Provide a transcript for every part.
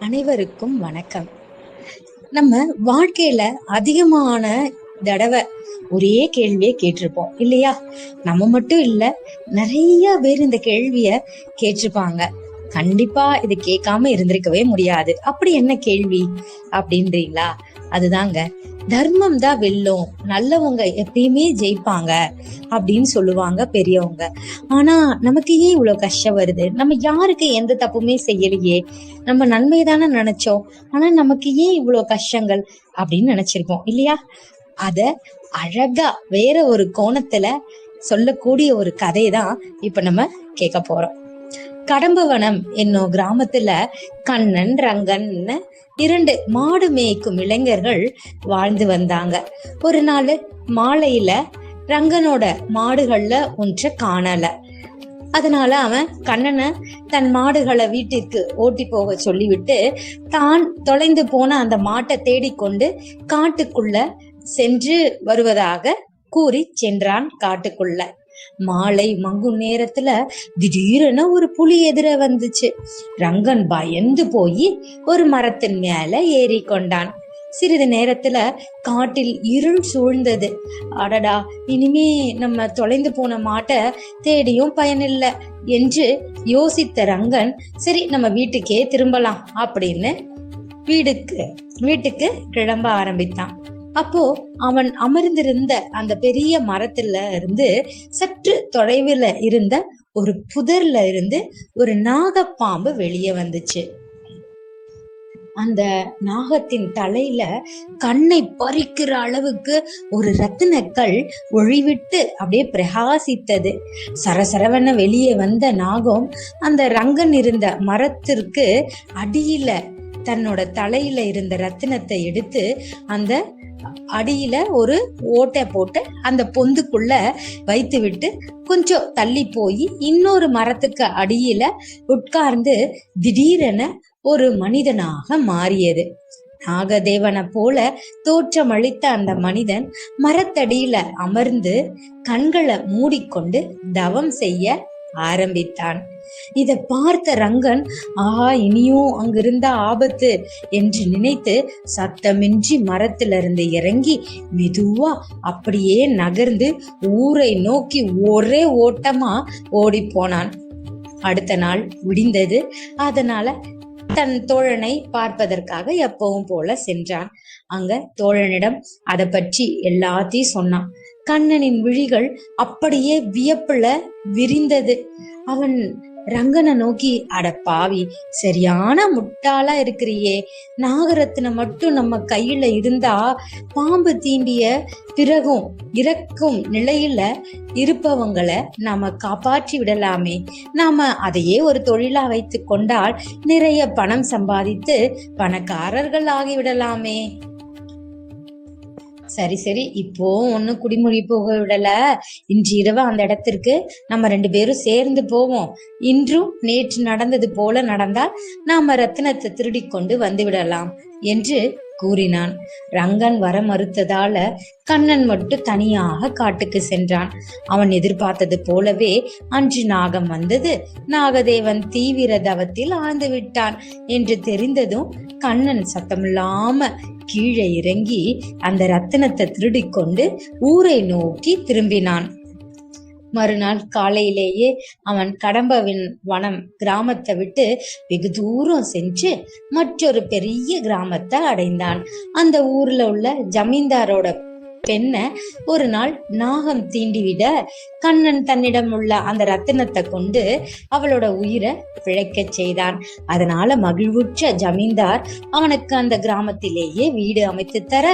அனைவருக்கும் வணக்கம். நம்ம வாழ்க்கையில அதிகமான தடவை ஒரே கேள்வியை கேட்டிருப்போம் இல்லையா? நம்ம மட்டும் இல்ல நிறைய பேர் இந்த கேள்விய கேட்டிருப்பாங்க. கண்டிப்பா இது கேட்காம இருந்திருக்கவே முடியாது. அப்படி என்ன கேள்வி? அப்படின்றீங்களா? அதுதாங்க தர்மம் தான் வெல்லும். நல்லவங்க எப்பயுமே ஜெயிப்பாங்க அப்படின்னு சொல்லுவாங்க பெரியவங்க. ஆனா நமக்கு ஏன் இவ்வளவு கஷ்டம் வருது? நம்ம யாருக்கு எந்த தப்புமே செய்யலையே. நம்ம நன்மை தானே நினைச்சோம். ஆனா நமக்கு ஏன் இவ்வளவு கஷ்டங்கள் அப்படின்னு நினைச்சிருக்கோம் இல்லையா? அத அழகா வேற ஒரு கோணத்துல சொல்லக்கூடிய ஒரு கதை தான் இப்ப நம்ம கேட்க போறோம். கடம்பவனம் என்னும் கிராமத்துல கண்ணன் ரங்கன்னு இரண்டு மாடு மேய்க்கும் இளைஞர்கள் வாழ்ந்து வந்தாங்க. ஒரு நாள் மாலையில ரங்கனோட மாடுகள்ல ஒன்றை காணல. அதனால அவன் கண்ணனை தன் மாடுகளை வீட்டிற்கு ஓட்டி போக சொல்லிவிட்டு தான் தொலைந்து போன அந்த மாட்டை தேடிக்கொண்டு காட்டுக்குள்ள சென்று வருவதாக கூறி சென்றான் காட்டுக்குள்ள. மாலை மங்கும் நேரத்துல திடீரென ஒரு புலி எதிர வந்துச்சு. ரங்கன் பயந்து போய் ஒரு மரத்தின் மேல ஏறி கொண்டான் சிறிது நேரத்துல காட்டில் இருள் சூழ்ந்தது. அடடா இனிமே நம்ம தொலைந்து போன மாட்டை தேடியும் பயனில்லை என்று யோசித்த ரங்கன் சரி நம்ம வீட்டுக்கே திரும்பலாம் அப்படின்னு வீடுக்கு வீட்டுக்கு கிளம்ப ஆரம்பித்தான். அப்போ அவன் அமர்ந்திருந்த அந்த பெரிய மரத்துல இருந்து சற்று தொலைவில் இருந்த ஒரு புதர்ல இருந்து ஒரு நாகப்பாம்பு வெளியே வந்துச்சு. அந்த நாகத்தின் தலையில கண்ணை பறிக்கிற அளவுக்கு ஒரு ரத்தினக்கல் ஒளிவிட்டு அப்படியே பிரகாசித்தது. சரசரவன வெளியே வந்த நாகம் அந்த ரங்கன் இருந்த மரத்திற்கு அடியில தன்னோட தலையில இருந்த ரத்தினத்தை எடுத்து அந்த அடியில ஒரு ஓட்டை போட்டு அந்த பொந்துக்குள்ள வைத்து விட்டு கொஞ்சம் தள்ளி போய் இன்னொரு மரத்துக்கு அடியில உட்கார்ந்து திடீரென ஒரு மனிதனாக மாறியது. நாகதேவனை போல தோற்றமளித்த அந்த மனிதன் மரத்தடியில அமர்ந்து கண்களை மூடிக்கொண்டு தவம் செய்ய ஆரம்பித்தான். இத பார்த்த ரங்கன் ஆஹா இனியும் அங்கிருந்த ஆபத்து என்று நினைத்து சத்தமின்றி மரத்திலிருந்து இறங்கி மெதுவா அப்படியே நகர்ந்து ஊரை நோக்கி ஒரே ஓட்டமா ஓடி போனான். அடுத்த நாள் விடிந்தது அதனால தன் தோழனை பார்ப்பதற்காக எப்பவும் போல சென்றான். அங்க தோழனிடம் அதை பற்றி எல்லாத்தையும் சொன்னான். கண்ணனின் விழிகள் அப்படியே வியப்புல விரிந்தது. அவன் ரங்கனை நோக்கி அட பாவி சரியான முட்டாளா இருக்கிறியே. நாகரத்தினம் மட்டும் நம்ம கையில இருந்தா பாம்பு தீண்டிய பிறகும் இறக்கும் நிலையில இருப்பவங்களை நாம காப்பாற்றி விடலாமே. நாம அதையே ஒரு தொழிலா வைத்து கொண்டால் நிறைய பணம் சம்பாதித்து பணக்காரர்கள் ஆகிவிடலாமே. சரி சரி. இப்போ ஒன்னும் குடிமொழி போக விடல. இன்று இரவு அந்த இடத்திற்கு நம்ம ரெண்டு பேரும் சேர்ந்து போவோம். இன்றும் நேற்று நடந்தது போல நடந்தால் நாம ரத்தினத்தை திருடி கொண்டு வந்து விடலாம் என்று கூறினான். ரங்கன் வர மறுத்ததால கண்ணன் மட்டும் தனியாக காட்டுக்கு சென்றான். அவன் எதிர்பார்த்தது போலவே அன்று நாகம் வந்தது. நாகதேவன் தீவிர தவத்தில் ஆழ்ந்து விட்டான் என்று தெரிந்ததும் கண்ணன் சத்தமில்லாம கீழே இறங்கி அந்த ரத்தினத்தை திருடிக்கொண்டு ஊரை நோக்கி திரும்பினான். மறுநாள் காலையிலேயே அவன் கடம்பவின் வனம் கிராமத்தை விட்டு வெகு தூரம் சென்று மற்றொரு பெரிய கிராமத்தை அடைந்தான். அந்த ஊர்ல உள்ள ஜமீன்தாரோட பெண்ணை ஒரு நாள் நாகம் தீண்டிவிட கண்ணன் தன்னிடம் உள்ள அந்த ரத்தினத்தை கொண்டு அவளோட உயிரை பிழைக்கச் செய்தான். அதனால மகிழ்வுற்ற ஜமீன்தார் அவனுக்கு அந்த கிராமத்திலேயே வீடு அமைத்து தர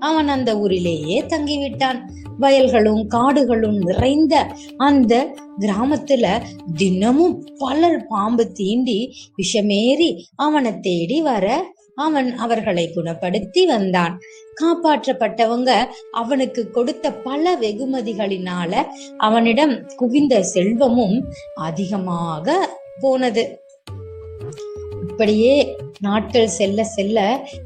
அவன் அந்த ஊரிலேயே தங்கிவிட்டான். வயல்களும் காடுகளும் நிறைந்த அந்த கிராமத்துல தினமும் பலர் பாம்பு தீண்டி விஷமேறி அவனை தேடி வர அவன் அவர்களை குணப்படுத்தி வந்தான். காப்பாற்றப்பட்டவங்க அவனுக்கு கொடுத்த பல வெகுமதிகளினால அவனிடம் குவிந்த செல்வமும் அதிகமாக போனது. இப்படியே நாட்கள் செல்ல செல்ல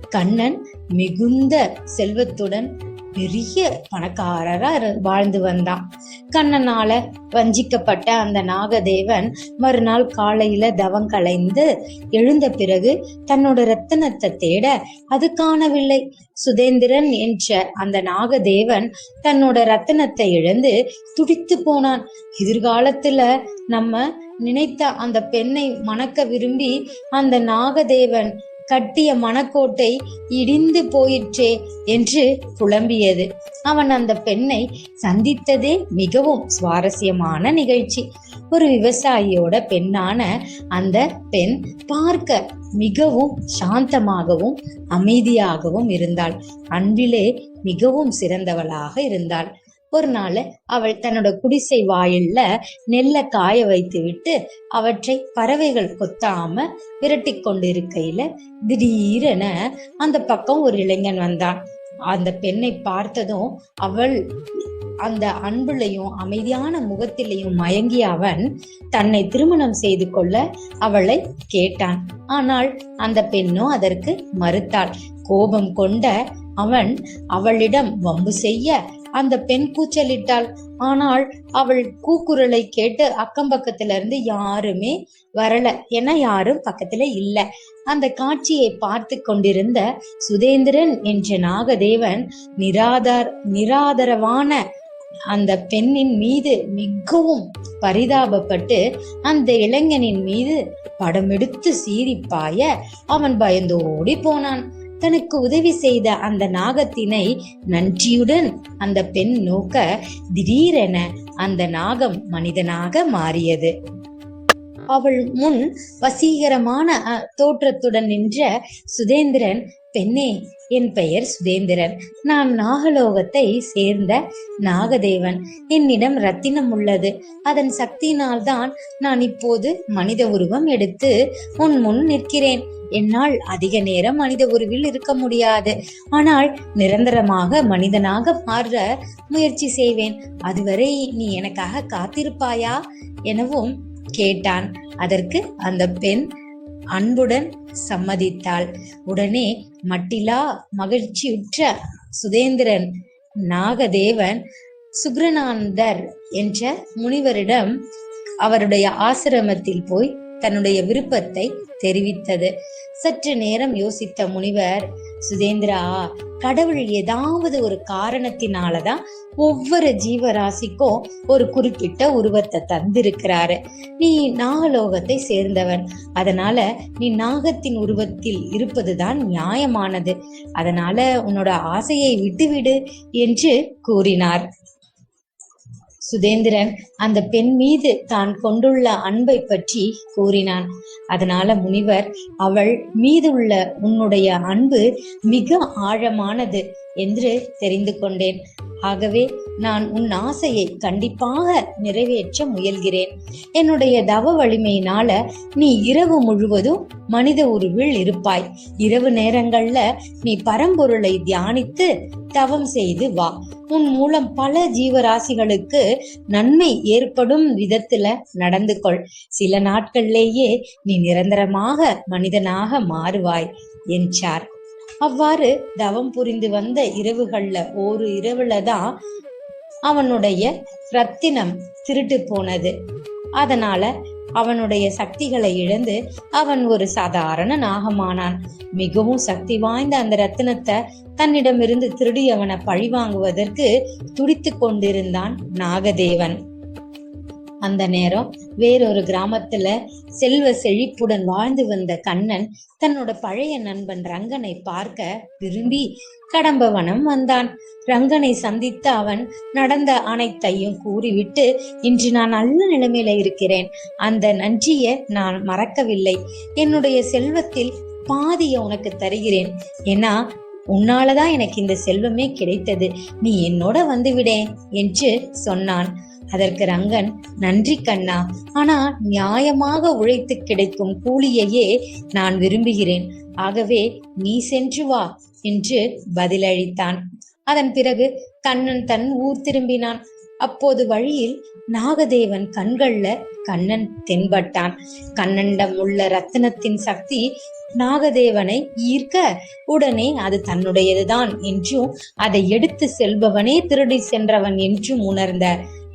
கண்ணன் மிகுந்த செல்வத்துடன் பெரிய பணக்காரரா இரு- வாழ்ந்து வந்தான். கண்ணனால வஞ்சிக்கப்பட்ட அந்த நாகதேவன் மறுநாள் காலையில தவம் கலைந்து எழுந்த பிறகு தன்னோட ரத்தனத்தை தேட அது காணவில்லை. சுதேந்திரன் என்ற அந்த நாகதேவன் தன்னோட ரத்தனத்தை இழந்து துடித்து போனான். எதிர்காலத்துல நம்ம நினைத்த அந்த பெண்ணை மணக்க விரும்பி அந்த நாகதேவன் கட்டிய மணக்கோட்டை இடிந்து போயிற்றே என்று புலம்பியது. அவன் அந்த பெண்ணை சந்தித்ததே மிகவும் சுவாரஸ்யமான நிகழ்ச்சி. ஒரு விவசாயியோட பெண்ணான அந்த பெண் பார்க்க மிகவும் சாந்தமாகவும் அமைதியாகவும் இருந்தாள். அன்பிலே மிகவும் சிறந்தவளாக இருந்தாள். ஒரு நாள் அவள் தன்னோட குடிசை வாயில்ல நெல்லை காய வைத்து விட்டு அவற்றை பறவைகள் கொத்தாம விரட்டி கொண்டிருக்கையில திடீரென அந்த பக்கம் ஒரு இளைஞன் வந்தான். அந்த பெண்ணை பார்த்ததும் அவள் அந்த அன்புலையும் அமைதியான முகத்திலையும் மயங்கிய அவன் தன்னை திருமணம் செய்து கொள்ள அவளை கேட்டான். ஆனால் அந்த பெண்ணோ அதற்கு மறுத்தாள். கோபம் கொண்ட அவன் அவளிடம் வம்பு செய்ய அந்த பெண் கூச்சலிட்டாள். ஆனால் அவள் கூக்குரலை கேட்டு அக்கம் பக்கத்துல இருந்து யாருமே வரல ஏன்னா யாரும் பக்கத்துல இல்ல. அந்த காட்சியை பார்த்து கொண்டிருந்த சுதேந்திரன் என்ற நாகதேவன் நிராதார் நிராதரவான அந்த பெண்ணின் மீது மிகவும் பரிதாபப்பட்டு அந்த இளைஞனின் மீது படமெடுத்து சீறிப்பாய அவன் பயந்தோடி போனான். தனக்கு உதவி செய்த அந்த நாகத்தினை நன்றியுடன் அந்த பெண் நோக்க திடீரென அந்த நாகம் மனிதனாக மாறியது. அவள் முன் வசீகரமான தோற்றத்துடன் நின்ற சுதேந்திரன் பெண்ணே என் பெயர் சுதேந்திரன். நான் நாகலோகத்தை சேர்ந்த நாகதேவன். என்னிடம் ரத்தினம் உள்ளது. அதன் சக்தியினால்தான் நான் இப்போது மனித உருவம் எடுத்து உன் முன் நிற்கிறேன். என்னால் அதிக நேரம் மனித உருவில் இருக்க முடியாது. ஆனால் நிரந்தரமாக மனிதனாக மாற முயற்சி செய்வேன். அதுவரை நீ எனக்காக காத்திருப்பாயா? எனவும் கேட்டான். அதற்கு அந்த பெண் அன்புடன் சம்மதித்தாள். உடனே மட்டிலா மகிழ்ச்சியுற்ற சுதேந்திரன் நாகதேவன் சுக்ரநாந்தர் என்ற முனிவரிடம் அவருடைய ஆசிரமத்தில் போய் தன்னுடைய விருப்பத்தை தெரிவித்தது. சற்று நேரம் யோசித்த முனிவர் சுதேந்திரா கடவுள் ஏதாவது ஒரு காரணத்தினாலதான் ஒவ்வொரு ஜீவராசிக்கும் ஒரு குறிப்பிட்ட உருவத்தை தந்திருக்கிறாரு. நீ நாகலோகத்தை சேர்ந்தவன். அதனால நீ நாகத்தின் உருவத்தில் இருப்பதுதான் நியாயமானது. அதனால உன்னோட ஆசையை விட்டுவிடு என்று கூறினார். சுதேந்திரன் அந்த பெண் மீது தான் கொண்டுள்ள அன்பை பற்றி கூறினான். அதனால முனிவர் அவள் மீதுள்ள உன்னுடைய அன்பு மிக ஆழமானது என்று தெரிந்து கொண்டேன். ஆகவே நான் உன் ஆசையை கண்டிப்பாக நிறைவேற்ற முயல்கிறேன். என்னுடைய தவ வலிமையினால நீ இரவு முழுவதும் மனித உருவில் இருப்பாய். இரவு நேரங்கள்ல நீ பரம்பொருளை தியானித்து தவம் செய்து வா. உன் மூலம் பல ஜீவராசிகளுக்கு நன்மை ஏற்படும் விதத்துல நடந்து கொள் சில நாட்கள்லேயே நீ நிரந்தரமாக மனிதனாக மாறுவாய் என்றார் அவ்வாறு தவம் புரிந்து வந்த இரவுகள்ல ஒரு இரவுல தான் அவனுடைய ரத்தினம் திருட்டு போனது. அதனால அவனுடைய சக்திகளை இழந்து அவன் ஒரு சாதாரண நாகமானான். மிகவும் சக்தி வாய்ந்த அந்த ரத்தினத்தை தன்னிடமிருந்து திருடியவனை பழிவாங்குவதற்கு துடித்து கொண்டிருந்தான் நாகதேவன். அந்த நேரம் வேறொரு கிராமத்துல செல்வ செழிப்புடன் வாழ்ந்து வந்த கண்ணன் தன்னோட பழைய நண்பன் ரங்கனை பார்க்க விரும்பி கடம்பவனம் வந்தான். ரங்கனை சந்தித்த அவன் நடந்த அனைத்தையும் கூறிவிட்டு இன்று நான் நல்ல நிலைமையில இருக்கிறேன். அந்த நன்றியை நான் மறக்கவில்லை. என்னுடைய செல்வத்தில் பாதியை உனக்கு தருகிறேன். ஏன்னா உன்னாலதான் எனக்கு இந்த செல்வமே கிடைத்தது. நீ என்னோட வந்துவிடேன் என்று சொன்னான். அதற்கு ரங்கன் நன்றி கண்ணா. ஆனா நியாயமாக உழைத்து கிடைக்கும் கூலியையே நான் விரும்புகிறேன். ஆகவே நீ சென்று வா என்று பதிலளித்தான். அதன் பிறகு கண்ணன் தன் ஊர் திரும்பினான். அப்போது வழியில் நாகதேவன் கண்கள்ல கண்ணன் தென்பட்டான். கண்ணனிடம் உள்ள ரத்தினத்தின் சக்தி நாகதேவனை ஈர்க்க உடனே அது தன்னுடையதுதான் என்றும் அதை எடுத்து செல்பவனே திருடி சென்றவன் என்றும் உணர்ந்த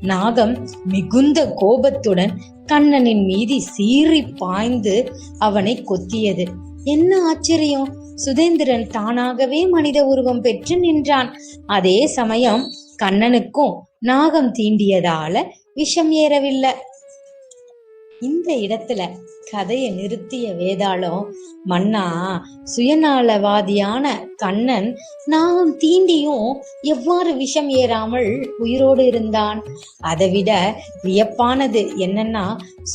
நாகம் மிகுந்த கோபத்துடன் கண்ணனின் மீது சீறி பாய்ந்து அவனை கொத்தியது. என்ன ஆச்சரியம்? சுதேந்திரன் தானாகவே மனித உருவம் பெற்று நின்றான். அதே சமயம் கண்ணனுக்கும் நாகம் தீண்டியதால விஷம் ஏறவில்லை. இந்த இடத்துல கதையை நிறுத்திய வேதாளம் மன்னா சுயநலவாதியான கண்ணன் நாம் தீண்டியும் எவ்வாறு விஷம் ஏறாமல் உயிரோடு இருந்தான்? அதை விட வியப்பானது என்னன்னா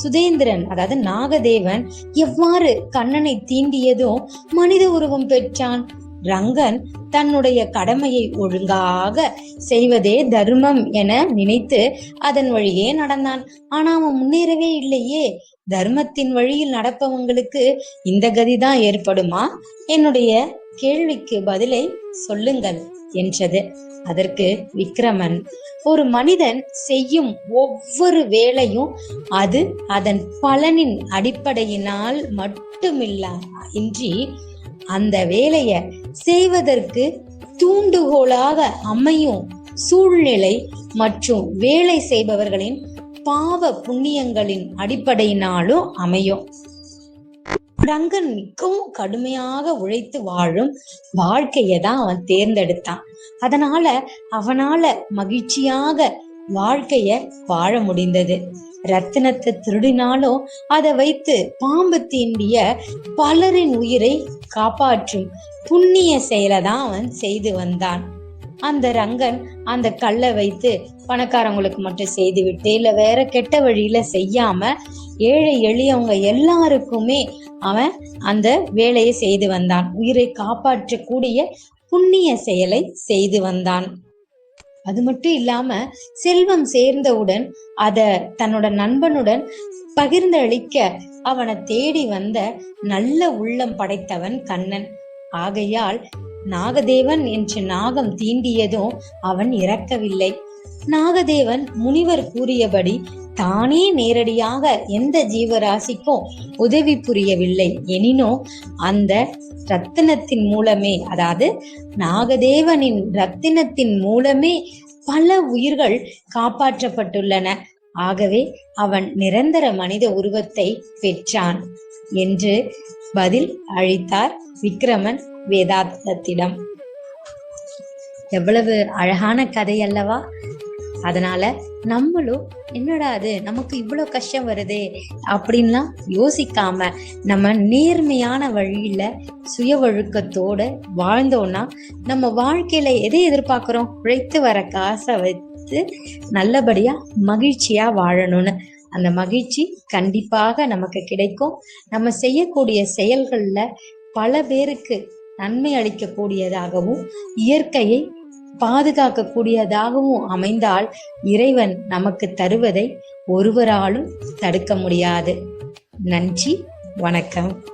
சுதேந்திரன் அதாவது நாகதேவன் எவ்வாறு கண்ணனை தீண்டியதும் மனித உருவம் பெற்றான்? ரங்கன் தன்னுடைய கடமையை ஒழுங்காக செய்வதே தர்மம் என நினைத்து அதன் வழியே நடந்தான். ஆனா அவன் முன்னேறவே இல்லையே. தர்மத்தின் வழியில் நடப்பவங்களுக்கு இந்த கதிதான் ஏற்படுமா? என்னுடைய கேள்விக்கு பதிலை சொல்லுங்கள் என்றது. அதற்கு விக்ரமன் ஒரு மனிதன் செய்யும் ஒவ்வொரு வேலையும் அது அதன் பலனின் அடிப்படையினால் மட்டுமில்ல இன்றி அந்த வேலைய செய்வதற்கு தூண்டுகோலாக அமையும் சூழ்நிலை மற்றும் வேலை செய்பவர்களின் பாவ புண்ணியங்களின் அடிப்படையினாலும் அமையும். ரங்கன் மிகவும் கடுமையாக உழைத்து வாழும் வாழ்க்கையை தான் அவன் தேர்ந்தெடுத்தான். அதனால அவனால மகிழ்ச்சியாக வாழ்க்கைய வாழ முடிந்தது. ரத்தினத்தை திருடினாலும் அதை வைத்து பாம்பு தீண்டிய பலரின் உயிரை காப்பாற்றும் புண்ணிய செயலை தான் அவன் செய்து வந்தான். அந்த ரங்கன் அந்த கல்லை வைத்து பணக்காரங்களுக்கு மட்டும் செய்து விட்டு இல்லை வேற கெட்ட வழியில செய்யாம ஏழை எளியவங்க எல்லாருக்குமே அவன் அந்த வேலையை செய்து வந்தான். உயிரை காப்பாற்றக்கூடிய புண்ணிய செயலை செய்து வந்தான். அது மட்டும் இல்லாம செல்வம் சேர்ந்தவுடன் அத தன்னோட நண்பனுடன் பகிர்ந்தளிக்க அவனை தேடி வந்த நல்ல உள்ளம் படைத்தவன் கண்ணன். ஆகையால் நாகதேவன் என்று நாகம் தீண்டியதும் அவன் இறக்கவில்லை. நாகதேவன் முனிவர் கூறியபடி தானே நேரடியாக எந்த ஜீவராசிக்கும் உதவி புரியவில்லை. எனினும் அந்த ரத்தினத்தின் மூலமே அதாவது நாகதேவனின் ரத்தினத்தின் மூலமே பல உயிர்கள் காப்பாற்றப்பட்டுள்ளன. ஆகவே அவன் நிரந்தர மனித உருவத்தை பெற்றான் என்று பதில் அழித்தார் விக்ரமன் வேதாந்தத்திடம். எவ்வளவு அழகான கதை அல்லவா? அதனால நம்மளும் என்னடா அது? நமக்கு இவ்வளோ கஷ்டம் வருதே? அப்படின்லாம் யோசிக்காம நம்ம நேர்மையான வழியில சுய ஒழுக்கத்தோட வாழ்ந்தோம்னா நம்ம வாழ்க்கையில எதை எதிர்பார்க்கிறோம்? உழைத்து வர காசை வைத்து நல்லபடியா மகிழ்ச்சியா வாழணும்னு. அந்த மகிழ்ச்சி கண்டிப்பாக நமக்கு கிடைக்கும். நம்ம செய்யக்கூடிய செயல்களில் பல பேருக்கு நன்மை அளிக்கக்கூடியதாகவும் இயற்கையை பாதுகாக்கக்கூடியதாகவும் அமைந்தால் இறைவன் நமக்கு தருவதை ஒருவராலும் தடுக்க முடியாது. நன்றி வணக்கம்.